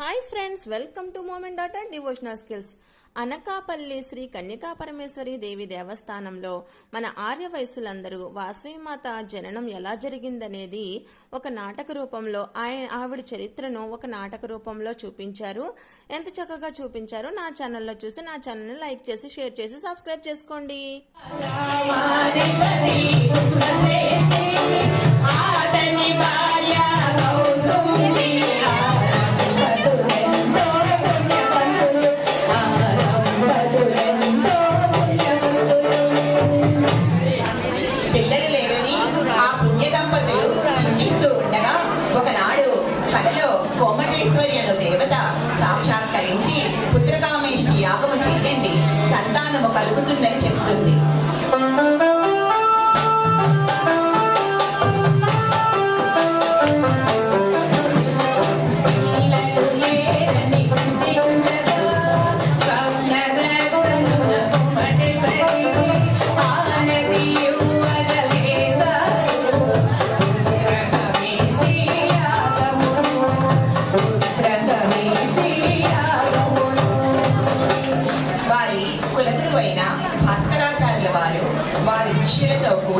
Hi friends welcome to moment data devotional skills Anakapalli Shri Kanyaka Parameshwari Devi దేవస్థానంలో మన ఆర్య వయస్సులందరూ వాసవిమాత జననం ఎలా జరిగిందనేది ఒక నాటక రూపంలో ఆయన ఆవిడ చరిత్రను ఒక నాటక రూపంలో చూపించారు. ఎంత చక్కగా చూపించారో నా ఛానల్లో చూసి నా ఛానల్ని లైక్ చేసి షేర్ చేసి సబ్స్క్రైబ్ చేసుకోండి. They let it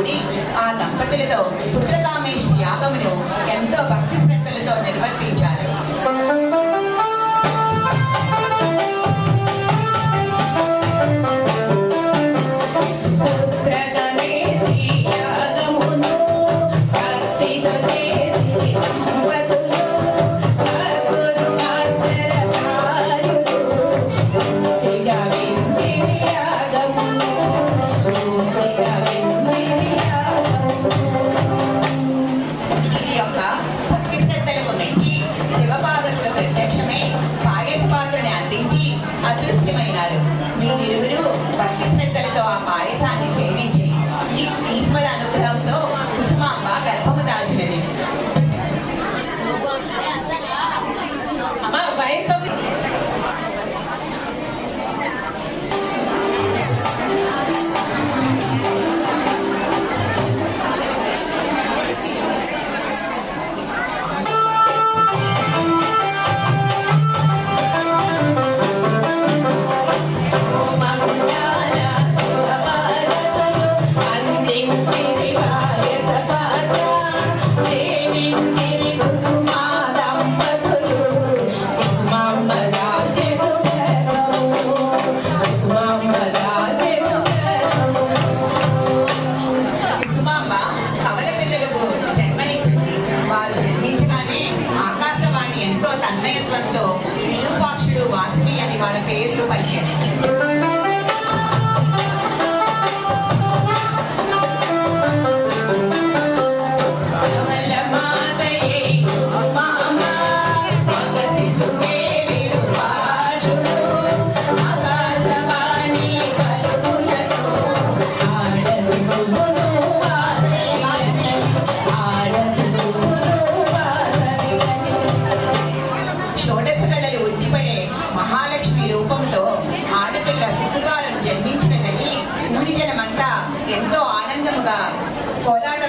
Uh, but they don't. ఎంతో తన్మయత్వంతో విరూపాక్షుడు వాసవి అని వాళ్ళ పేర్లు పలికారు Vội.